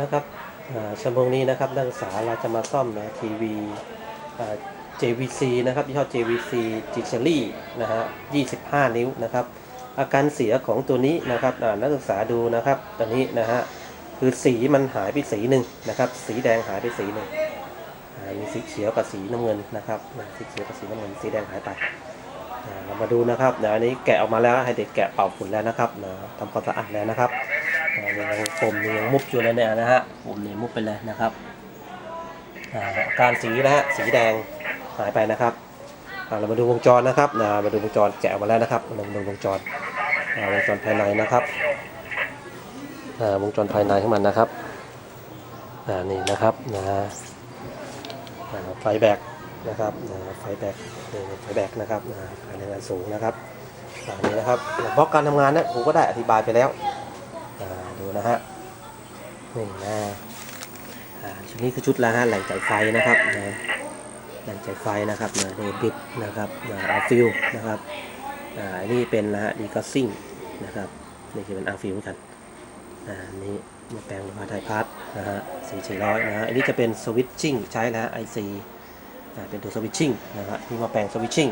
นะครับชั่วโมงนี้นะครับนักศึกษาเราจะมาซ่อมนะทีวี JVC นะครับยี่ห้อ JVC g i g e r y นะฮะ 25 นิ้วนะครับ อาการเสียของตัวนี้นะครับนักศึกษาดูนะครับตัวนี้นะฮะคือสีมันหายไปสีหนึ่งนะครับ สีแดงหายไปสีหนึ่งมีสีเขียวกับสีน้ำเงินนะครับสีเขียวกับสีน้ำเงินสีแดงหายไปเรามาดูนะครับเดี๋ยวอันนี้แกะออกมาแล้วให้เด็กแกะเป่าฝุ่นแล้วนะครับนะทำความสะอาดแล้วนะครับ ยังผมนี่ยังมุบอยู่เลยเนี่ยนะฮะผมเนี่มุบไปเลยนะครับอาการสีนะฮะสีแดงหายไปนะครับเรามาดูวงจรนะครับนะมาดูวงจรแกะมาแล้วนะครับเรามาดูวงจรวงจรภายในนะครับวงจรภายในของมันนะครับนี่นะครับนะไฟแบกนะครับไฟแบกไฟแบกนะครับนะภายในงานสูงนะครับนี่นะครับบล็อกการทำงานเนี่ยผมก็ได้อธิบายไปแล้ว นะฮะนี่นะอ่าชุดนี้คือชุดละฮะแหล่งจ่ายไฟนะครับนะแหล่งจ่ายไฟนะครับนะโดบิดนะครับนะอาฟิลนะครับอ่าอันนี่เป็นนะฮะดีกัสซิ่งนะครับนี่คือเป็นอาร์ฟิลเหมือนกันอ่าอันนี้มาแปลงมาไทยพาร์ทนะฮะสี่สี่ร้อยนะฮะอันนี้จะเป็นสวิตชิ่งใช้นะฮะไอซีอ่าเป็นตัวสวิตชิ่งนะฮะที่มาแปลงสวิตชิ่ง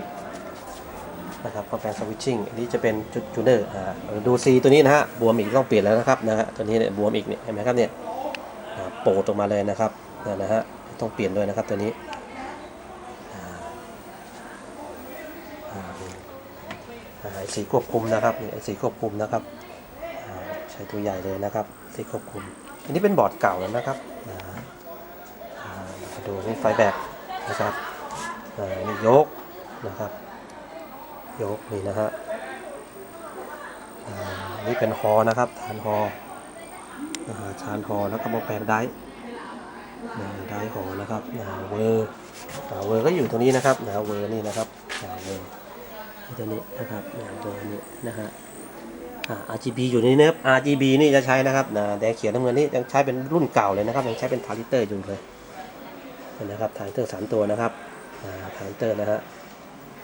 นะครับมาแปลงสวิตชิ่งอันนี้จะเป็นจุดจูเนอร์อ่าดูซีตัวนี้นะฮะบวมอีกต้องเปลี่ยนแล้วนะครับนะฮะตัวนี้เนี่ยบวมอีกเนี่ยเห็นไหมครับเนี่ยโปรดออกมาเลยนะครับนะฮะต้องเปลี่ยนด้วยนะครับตัวนี้ไอสีควบคุมนะครับนี่ไอสีควบคุมนะครับใช้ตัวใหญ่เลยนะครับสีควบคุม อันนี้เป็นบอร์ดเก่าแล้วนะครับดูนี่ไฟแบกนะครับนี่ยกนะครับ ยกนี่นะฮะอ่านี่เป็นฮอนะครับฐานฮออ่าฐานฮอแล้วก็มาแปลงได้ได้ฮอนะครับอ่าเวอร์อ่าเวอร์ก็อยู่ตรงนี้นะครับนะเวอร์นี่นะครับอ่าเวอร์ตัวนี้นะครับนะตัวนี้นะฮะอ่า RGB อยู่ในนี้นะครับ RGB นี่จะใช้นะครับนะแดงเขียวน้ำเงินนี่ยังใช้เป็นรุ่นเก่าเลยนะครับยังใช้เป็นทาริเตอร์อยู่เลยเห็นะครับทาริเตอร์สามตัวนะครับอ่าทาริเตอร์นะฮะ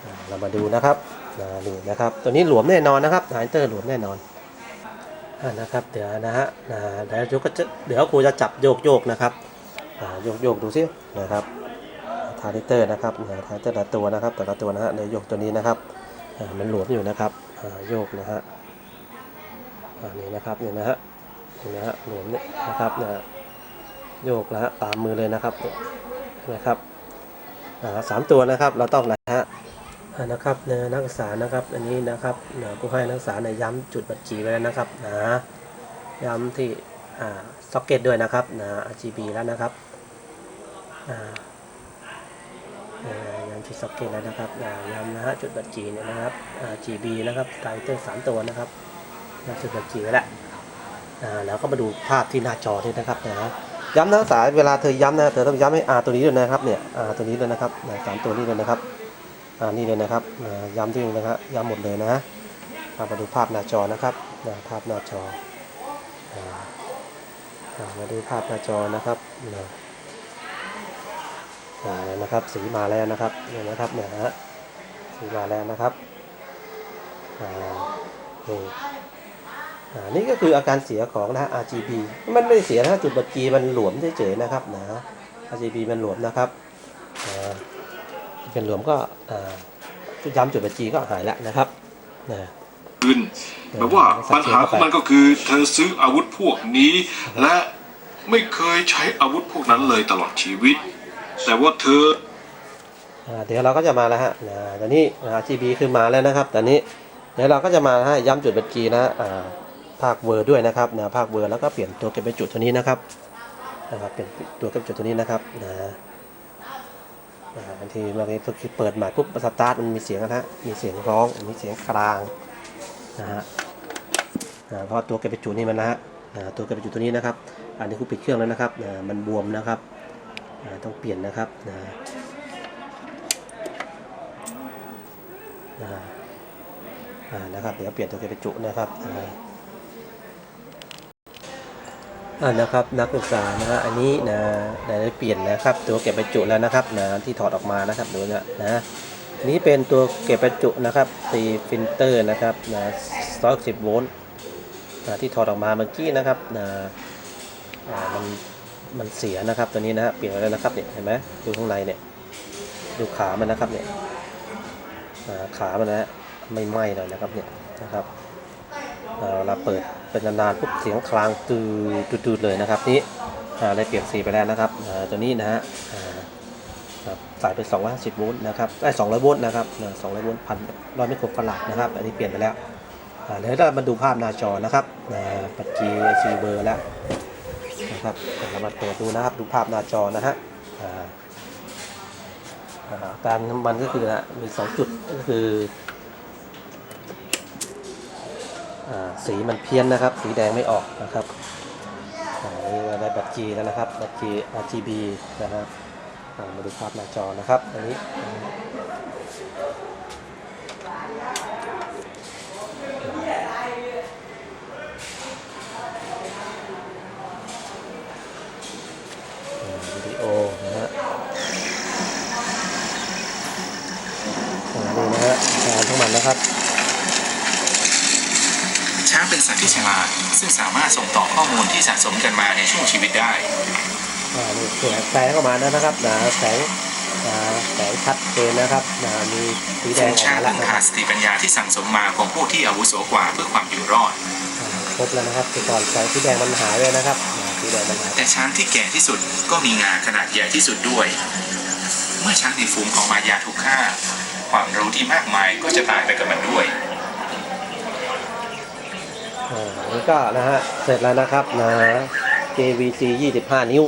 อ่าเรามาดูนะครับ นะนี่นะครับ ตัวนี้หลวมแน่นอนนะครับทาริเตอร์หลวมแน่นอนอ่านะครับ เดี๋ยวนะฮะเดี๋ยวโยกจะเดี๋ยวครูจะจับโยกโยกนะครับโยกโยกดูซินะครับทาริเตอร์นะครับนทาริเตอร์แต่ละตัวนะครับ แต่ละตัวนะฮะเดี๋ยวโยกตัวนี้นะครับมันหลวมอยู่นะครับโยกนะฮะนนี้นะครับเนี่ยนะฮะนี่นะฮะหลวมเนี่ยนะครับนะโยกนะฮะตามมือเลยนะครับนะครับสามตัวนะครับเราต้อง นะฮะอ่านะครับเนี่ยนักศึกษานะครับอันนี้นะครับนะผู้ให้นักศึกษาเนี่ยย้ำจุดบัตรจีไว้แล้วนะครับนะย้ำที่ซ็อกเก็ตด้วยนะครับนะ RGB แล้วนะครับอ่าอ่าย้ำที่ซ็อกเก็ตแล้วนะครับย้ำนะฮะจุดบัตรจีเนี่ยนะครับ RGB นะครับไตเตอร์สามตัวนะครับย้ำจุดบัตรจีไว้แล้วแล้วก็มาดูภาพที่หน้าจอนี่นะครับนะย้ำนักศึกษาเวลาเธอย้ำนะเธอต้องย้ำให้ R ตัวนี้ด้วยนะครับเนี่ย R ตัวนี้ด้วยนะครับนะสามตัวนี้เลยนะครับ อ่านี่เลยนะครับย้ำที่นี่นะครับย้ำหมดเลยนะมาดูภาพหน้าจอนะครับนะภาพหน้าจอามาดูภาพหน้าจอนะครับนะอ่าเนี่ยนะครับสีมาแล้วนะครับเนี่ยนะครับเนี่ยฮะสีมาแล้วนะครับนี่นี่ก็คืออาการเสียของนะ RGB มันไม่เสียนะจุดบัตรจีมันหลวมเฉยๆนะครับนะ RGB มันหลวมนะครับอ่า เป็นหลวมก็อ่าจุดย้ำจุดบัตรจีก็หายแล้วนะครับนะคืนแปลว่าปัญหาของมันก็คือเธอซื้ออาวุธพวกนี้ และไม่เคยใช้อาวุธพวกนั้นเลยตลอดชีวิต แต่ว่าเธออ่าเดี๋ยวเราก็จะมาแล้วฮะนะตอนนี้ RGB คือมาแล้วนะครับตอนนี้เดี๋ยวเราก็จะมานะฮะย้ำจุดบัตรจีนะอ่าภาคเวอร์ด้วยนะครับนะภาคเวอร์แล้วก็เปลี่ยนตัวเก็บเป็นจุดตัวนี้นะครับนะครับเปลี่ยนตัวเก็บจุดตัวนี้นะครับนะ บางทีบางทีคือเปิดใหม่ปุ๊บสตาร์ทมันมีเสียงนะฮะมีเสียงร้องมีเสียงกลางนะฮะเพราะตัวเก็บเป็นจุดนี้มันนะฮะตัวเก็บเป็นจุตัวนี้นะครับ อันนี้คือปิดเครื่องแล้วนะครับมันบวมนะครับต้องเปลี่ยนนะครับนะนะครับเดี๋ยวเปลี่ยนตัวเก็บไปจุนะครับ นะครับนักศึกษานะฮะอันนี้นะได้เปลี่ยนนะครับตัวเก็บไปจุแล้วนะครับนะที่ถอดออกมานะครับดูนะนะนี่เป็นตัวเก็บไปจุนะครับตีฟิลเตอร์นะครับนะ110โวลต์นะที่ถอดออกมาเมื่อกี้นะครับนะอ่ามันมันเสียนะครับตัวนี้นะฮะเปลี่ยนไปแล้วนะครับเนี่ยเห็นไหมดูข้างในเนี่ยดูขามันนะครับเนี่ยขามันนะฮะไม่ไหม้เลยนะครับเนี่ยนะครับ เวลาเปิดเป็นนานๆปุ๊บเสียงคลางตืดตืดๆเลยนะครับนี่อ่าได้เปลี่ยนสีไปแล้วนะครับตัวนี้นะฮะอ่าครับใส่ไป250โวลต์นะครับได้200โวลต์นะครับอ่า200โวลต์พันร้อยไมโครฟาราดนะครับ อันนี้เปลี่ยนไปแล้วเดี๋ยวเรามาดูภาพหน้าจอนะครับปัจจีซีเบอร์แล้วนะครับเรามาเปิดดูนะครับดูภาพหน้าจอนะฮะการนำมันก็คือนะมีสองจุดก็คือ สีมันเพี้ยนนะครับ สีแดงไม่ออกนะครับอ่านี่เราได้บัตรจีแล้วนะครับบัตรจี RGB นะครับมาดูภาพหน้าจอนะครับ อันนี้วิดีโอนะฮะอ่านี่นะฮะงานของมันนะครับ ช้างเป็นสัตว์ที่ฉลาดซึ่งสามารถส่งต่อข้อมูลที่สะสมกันมาในช่วงชีวิตได้อ่านี่แสงแสงออกมาแล้วนะครับนะแสงอ่าแสงชัดเจนนะครับนะมีสีแดฝูงงออกช้างมาแล้วพึ่งนะคพารับสติปัญญาที่สั่งสมมาของผู้ที่อาวุโสกว่าเพื่อความอยู่รอดอ่าครบแล้วนะครับคือก่อนแสงสีแดงมันหายไปนะครับอ่าสีแดงมันหายแต่ช้างที่แก่ที่สุดก็มีงาขนาดใหญ่ที่สุดด้วย เมื่อช้างในฝูงของมายาถูกฆ่า ความรู้ที่มากมายก็จะตายไปกับมันด้วย อ่านี่ก็นะฮะ เสร็จแล้วนะครับนะ JVC 25 นิ้ว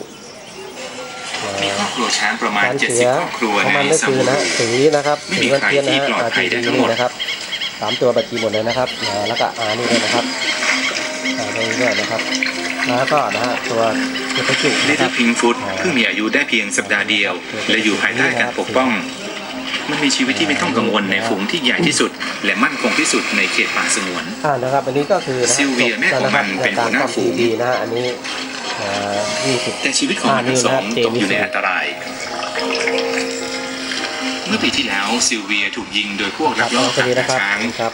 อ่ามีครอบครัวช้างประมาณ การเสีย70ครอบครัวของในมันก็สคือมุทรนะสีนะครับไม่สีมีมันใครเพี้ยนนะที่ฮะปลอดภัย RGB ได้ทั้งหมนี่ดนะครับสามตัวบัตรจีหมดเลยนะครับอ่าแล้วก็อานี่ด้วยนะครับอ่าตรงนี้ด้วยนะครับ แล้วก็นะฮะตัวตัวกระจุกลินะตคเติ้รัลบพิงฟุตเพิ่งมีอายุได้เพียงสัปดาห์เดียว และอยู่ภายใต้การปกป้อง มันมีชีวิตที่ไม่ต้องกังวลในฝูงที่ใหญ่ที่สุด และมั่นคงที่สุดในเขตป่าสงวนอ่านะครับอันนี้ก็คือนะฮะซิลเวียแม่ของมันจบเป็นหัวหน้าฝูงดีนะฮะอันนี้อ่า20แต่ชีวิตของมันทั้งสองตกอยู่ในอันตราย เมื่อปีที่แล้วซิลเวียถูกยิงโดยพวกคลัรับกลอบสวัสดีฆ่านะครับช้างครับ